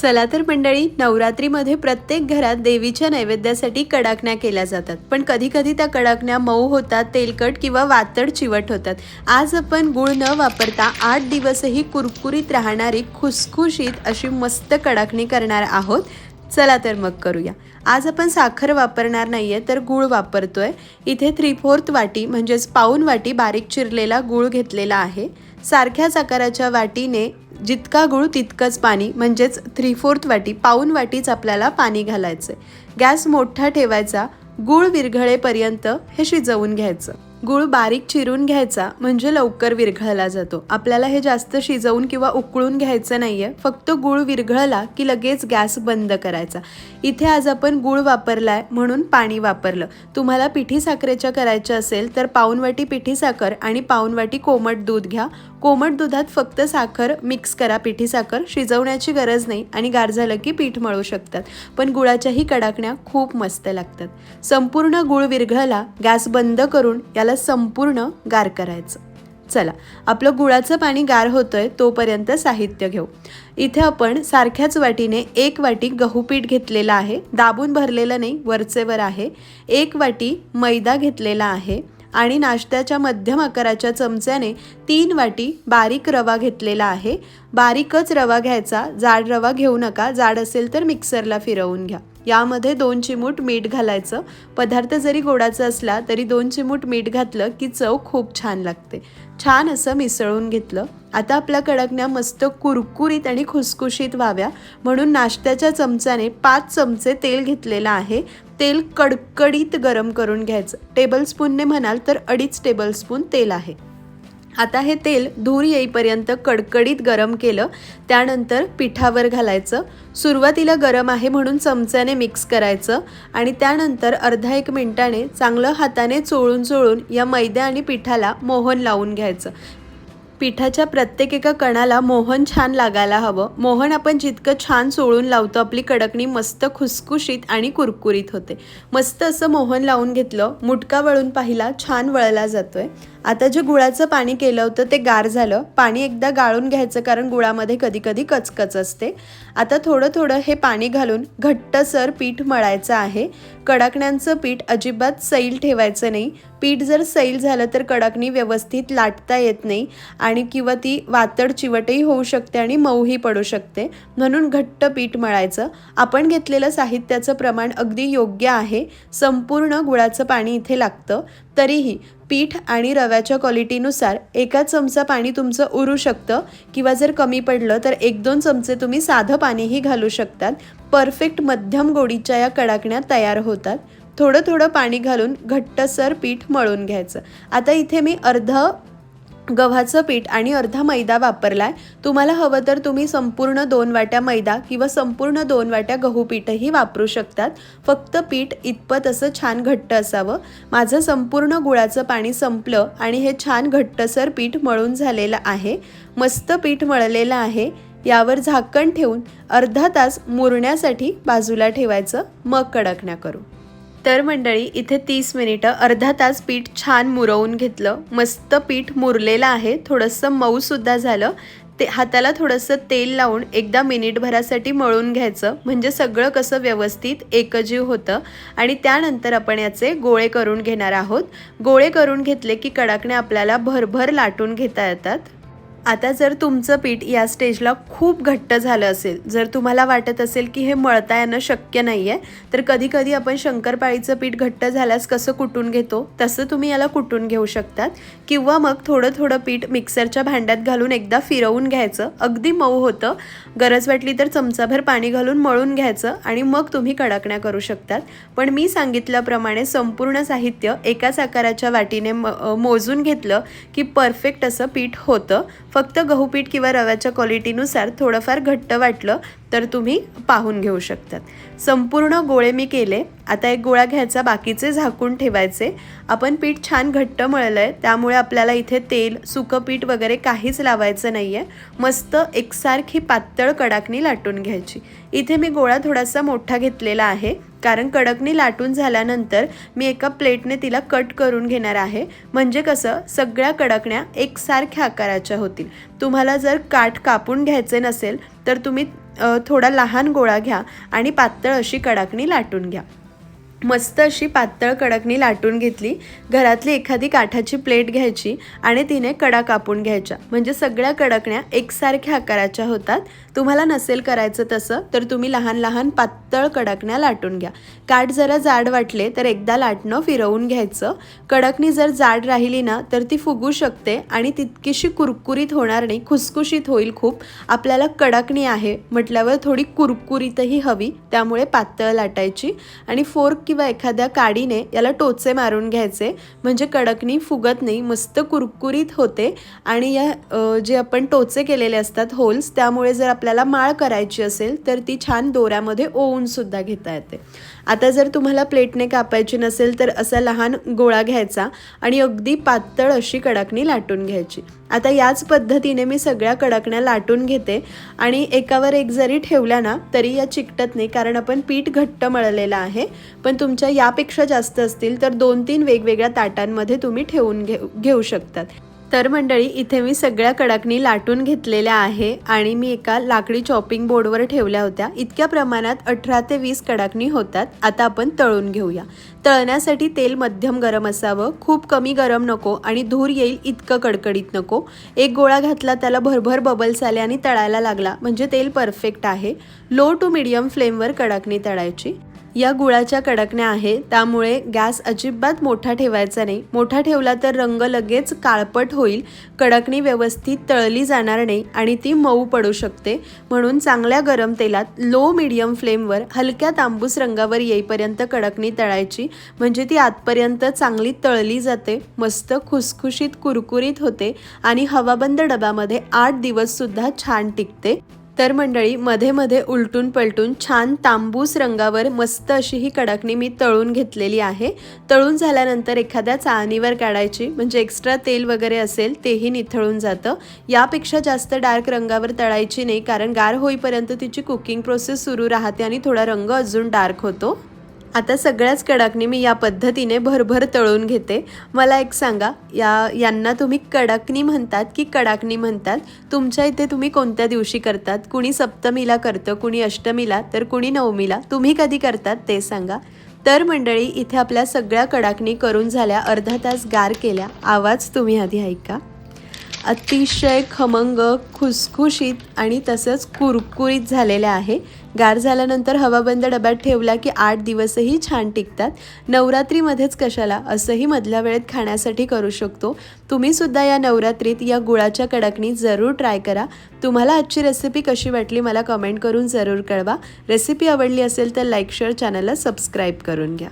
चला तर मंडळी नवरात्रीमध्ये प्रत्येक घरात देवीच्या नैवेद्यासाठी कडाकण्या केल्या जातात. पण कधी कधी त्या कडाकण्या मऊ होतात तेलकट किंवा वातड चिवट होतात. आज आपण गुळ न वापरता आठ दिवसही कुरकुरीत राहणारी खुसखुशीत अशी मस्त कडाकणी करणार आहोत. चला तर मग करूया. आज आपण साखर वापरणार नाही आहे तर गूळ वापरतोय. इथे थ्री फोर्थ वाटी म्हणजेच पाऊन वाटी बारीक चिरलेला गूळ घेतलेला आहे. सारख्याच आकाराच्या वाटीने जितका गूळ तितकंच पाणी म्हणजेच थ्री फोर्थ वाटी पाऊन वाटीच आपल्याला पाणी घालायचं गॅस मोठा ठेवायचा गूळ विरघळेपर्यंत हे शिजवून घ्यायचं. गूळ बारीक चिरून घ्यायचा म्हणजे लवकर विरघळला जातो. आपल्याला हे जास्त शिजवून किंवा उकळून घ्यायचं नाही आहे फक्त गूळ विरघळला की लगेच गॅस बंद करायचा. इथे आज आपण गूळ वापरलाय म्हणून पाणी वापरलं. तुम्हाला पिठी साखरेच्या करायच्या असेल तर पाऊन वाटी पिठी साखर आणि पाऊन वाटी कोमट दूध घ्या. कोमट दुधात फक्त साखर मिक्स करा. पिठी साखर शिजवण्याची गरज नाही आणि गार झालं की पीठ मळू शकतात. पण गुळाच्याही कडाकण्या खूप मस्त लागतात. संपूर्ण गुळ विरघळला गॅस बंद करून याला संपूर्ण गार करायचं. चला आपलं गुळाचं पाणी गार होतंय तोपर्यंत साहित्य घेऊ. इथे आपण सारख्याच वाटीने एक वाटी गहू पीठ घेतलेलं आहे. दाबून भरलेलं नाही वरचेवर आहे. एक वाटी मैदा घेतलेला आहे. आणि नाश्त्याच्या मध्यम आकाराच्या चमच्याने तीन वाटी बारीक रवा घेतलेला आहे. बारीकच रवा घ्यायचा. जाड रवा घेऊ नका. जाड असेल तर मिक्सरला फिरवून घ्या. यामध्ये दोन चिमूट मीठ घालायचं. पदार्थ जरी गोडाचा असला तरी दोन चिमूट मीठ घातलं की चव खूप छान लागते. छान असं मिसळून घेतलं. आता आपल्या कडकण्या मस्त कुरकुरीत आणि खुसखुशीत व्हाव्या. म्हणून नाश्त्याच्या चमचाने पाच चमचे तेल घेतलेलं आहे. तेल कडकडीत गरम करून घ्यायचं. टेबलस्पूनने म्हणाल तर अडीच टेबलस्पून तेल आहे. आता हे तेल धूर येईपर्यंत कडकडीत गरम केलं त्यानंतर पिठावर घालायचं. सुरुवातीला गरम आहे म्हणून चमच्याने मिक्स करायचं आणि त्यानंतर अर्धा एक मिनिटाने चांगलं हाताने चोळून चोळून या मैद्या आणि पिठाला मोहन लावून घ्यायचं. पिठाच्या प्रत्येक एका कणाला मोहन छान लागायला हवं. मोहन आपण जितकं छान चोळून लावतो आपली कडकणी मस्त खुसखुशीत आणि कुरकुरीत होते. मस्त असं मोहन लावून घेतलं मुटका वळून पाहिला छान वळला जातोय. आता जे गुळाचं पाणी केलं होतं ते गार झालं. पाणी एकदा गाळून घ्यायचं कारण गुळामध्ये कधी कधी कचकच असते. आता थोडं थोडं हे पाणी घालून घट्टसर पीठ मळायचं आहे. कडकण्यांचं पीठ अजिबात सैल ठेवायचं नाही. पीठ जर सैल झालं तर कडकणी व्यवस्थित लाटता येत नाही आणि किंवा ती वातड चिवटही होऊ शकते आणि मऊही पडू शकते. म्हणून घट्ट पीठ मळायचं. आपण घेतलेलं साहित्याचं प्रमाण अगदी योग्य आहे. संपूर्ण गुळाचं पाणी इथे लागतं. तरीही पीठ आणि रव्याच्या क्वालिटीनुसार एका चमचा पाणी तुमचं उरू शकतं किंवा जर कमी पडलं तर एक दोन चमचे तुम्ही साधं पाणीही घालू शकतात. परफेक्ट मध्यम गोडीच्या या कडाकण्या तयार होतात. थोडं थोडं पाणी घालून घट्टसर पीठ मळून घ्यायचं. आता इथे मी अर्ध गव्हाचं पीठ आणि अर्धा मैदा वापरलाय. तुम्हाला हवं तर तुम्ही संपूर्ण दोन वाट्या मैदा किंवा संपूर्ण दोन वाट्या गहू पीठही वापरू शकतात. फक्त पीठ इतपत असं छान घट्ट असावं. माझं संपूर्ण गुळाचं पाणी संपलं आणि हे छान घट्टसर पीठ मळून झालेलं आहे. मस्त पीठ मळलेलं आहे. यावर झाकण ठेवून अर्धा तास मुरण्यासाठी बाजूला ठेवायचं. मग कडकण्या करू. तर मंडळी इथे तीस मिनिटं अर्धा तास पीठ छान मुरवून घेतलं. मस्त पीठ मुरलेलं आहे. थोडंसं मऊसुद्धा झालं. ते हाताला थोडंसं तेल लावून एकदा मिनिटभरासाठी मळून घ्यायचं. म्हणजे सगळं कसं व्यवस्थित एकजीव होतं. आणि त्यानंतर आपण याचे गोळे करून घेणार आहोत. गोळे करून घेतले की कडाकणे आपल्याला भरभर लाटून घेता येतात. आता जर तुमचं पीठ या स्टेजला खूप घट्ट झालं असेल जर तुम्हाला वाटत असेल की हे मळता येणं शक्य नाही आहे तर कधीकधी आपण शंकरपाळीचं पीठ घट्ट झाल्यास कसं कुटून घेतो तसं तुम्ही याला कुटून घेऊ शकतात. किंवा मग थोडं थोडं पीठ मिक्सरच्या भांड्यात घालून एकदा फिरवून घ्यायचं. अगदी मऊ होतं. गरज वाटली तर चमचाभर पाणी घालून मळून घ्यायचं आणि मग तुम्ही कडकण्या करू शकतात. पण मी सांगितल्याप्रमाणे संपूर्ण साहित्य एकाच आकाराच्या वाटीने म मोजून घेतलं की परफेक्ट असं पीठ होतं. फक्त गहूपीठ किंवा रव्याच्या क्वालिटीनुसार थोडंफार घट्ट वाटलं तर तुम्ही पाहून घेऊ शकतात. संपूर्ण गोळे मी केले. आता एक गोळा घ्यायचा बाकीचे झाकून ठेवायचे. आपण पीठ छान घट्ट मळलं आहे त्यामुळे आपल्याला इथे तेल सुकं पीठ वगैरे काहीच लावायचं नाही आहे मस्त एकसारखी पातळ कडाकणी लाटून घ्यायची. इथे मी गोळा थोडासा मोठा घेतलेला आहे. कारण कडकणी लाटून झाल्यानंतर मी एका प्लेटने तिला कट करून घेणार आहे. म्हणजे कसं? सगळ्या कडकण्या एकसारख्या आकाराच्या होतील. तुम्हाला जर काठ कापून घ्यायचे नसेल तर तुम्ही थोडा लहान गोळा घ्या आणि पातळ अशी कडाकणी लाटून घ्या. मस्त अशी पातळ कडकणी लाटून घेतली. घरातली एखादी काठाची प्लेट घ्यायची आणि तिने कडा कापून घ्यायच्या. म्हणजे सगळ्या कडकण्या एकसारख्या आकाराच्या होतात. तुम्हाला नसेल करायचं तसं तर तुम्ही लहान लहान पातळ कडकण्या लाटून घ्या. काठ जरा जाड वाटले तर एकदा लाटणं फिरवून घ्यायचं. कडकणी जर जाड राहिली ना तर ती फुगू शकते आणि तितकीशी कुरकुरीत होणार नाही. खुसखुशीत होईल खूप. आपल्याला कडकणी आहे म्हटल्यावर थोडी कुरकुरीतही हवी त्यामुळे पातळ लाटायची. आणि फोर्क किंवा एखाद्या काडीने याला टोचे मारून घ्यायचे. म्हणजे कडकणी फुगत नाही मस्त कुरकुरीत होते. आणि या जे आपण टोचे केलेले असतात होल्स त्यामुळे जर आपल्याला माळ करायची असेल तर ती छान दोऱ्यामध्ये ओवूनसुद्धा घेता येते. आता जर तुम्हाला प्लेटने कापायची नसेल तर असा लहान गोळा घ्यायचा आणि अगदी पातळ अशी कडकणी लाटून घ्यायची. आता याच पद्धतीने मी सगळ्या कडकण्या लाटून घेते आणि एकावर एक जरी ठेवल्या ना तरी या चिकटत नाही कारण आपण पीठ घट्ट मळलेलं आहे. पण तुमच्या यापेक्षा जास्त असतील तर दोन तीन वेगवेगळ्या ताटांमध्ये तुम्ही ठेवून घेऊ घेऊ शकतात. तर मंडळी इथे मी सगळ्या कडाकणी लाटून घेतलेल्या आहे आणि मी एका लाकडी चॉपिंग बोर्डवर ठेवल्या होत्या. इतक्या प्रमाणात अठरा ते वीस कडाकणी होतात. आता आपण तळून घेऊया. तळण्यासाठी तेल मध्यम गरम असावं. खूप कमी गरम नको आणि धूर येईल इतकं कडकडीत नको. एक गोळा घातला त्याला भरभर बबल्स आले आणि तळायला लागला. म्हणजे तेल परफेक्ट आहे. लो टू मिडियम फ्लेमवर कडाकणी तळायची. या गुळाच्या कडकण्या आहे त्यामुळे गॅस अजिबात मोठा ठेवायचा नाही. मोठा ठेवला तर रंग लगेच काळपट होईल कडकणी व्यवस्थित तळली जाणार नाही आणि ती मऊ पडू शकते. म्हणून चांगल्या गरम तेलात लो मिडियम फ्लेमवर हलक्या तांबूस रंगावर येईपर्यंत कडकणी तळायची म्हणजे ती आतपर्यंत चांगली तळली जाते मस्त खुसखुशीत कुरकुरीत होते आणि हवाबंद डब्यामध्ये आठ दिवससुद्धा छान टिकते. तर मंडळी मध्ये मध्ये उलटून पलटून छान तांबूस रंगावर मस्त अशी ही कडकणी मी तळून घेतलेली आहे. तळून झाल्यानंतर एखाद्या चाळणीवर काढायची म्हणजे एक्स्ट्रा तेल वगैरे असेल तेही निथळून जातं. यापेक्षा जास्त डार्क रंगावर तळायची नाही कारण गार होईपर्यंत तिची कुकिंग प्रोसेस सुरू राहते आणि थोडा रंग अजून डार्क होतो. आता सगळ्याच कडाकणी मी या पद्धतीने भरभर तळून घेते. मला एक सांगा या यांना तुम्ही कडाकणी म्हणतात की कडाकणी म्हणतात? तुमच्या इथे तुम्ही कोणत्या दिवशी करतात? कुणी सप्तमीला करतं कुणी अष्टमीला तर कुणी नवमीला? तुम्ही कधी करतात ते सांगा. तर मंडळी इथे आपल्या सगळ्या कडाकणी करून झाल्या अर्धा तास गार केल्या. आवाज तुम्ही आधी ऐका. अतिशय खमंग खुसखुशीत आणि तसंच कुरकुरीत झालेल्या आहे. गार झाल्यानंतर हवाबंद डब्यात ठेवला की आठ दिवसही छान टिकतात. नवरात्रीमध्येच कशाला? असंही मधल्या वेळेत खाण्यासाठी करू शकतो. तुम्ही सुद्धा या नवरात्रीत या गुळाच्या कडकणी जरूर ट्राय करा. तुम्हाला आजची रेसिपी कशी वाटली मला कमेंट करून जरूर कळवा. रेसिपी आवडली असेल तर लाईक शेअर चॅनलला सबस्क्राईब करून घ्या.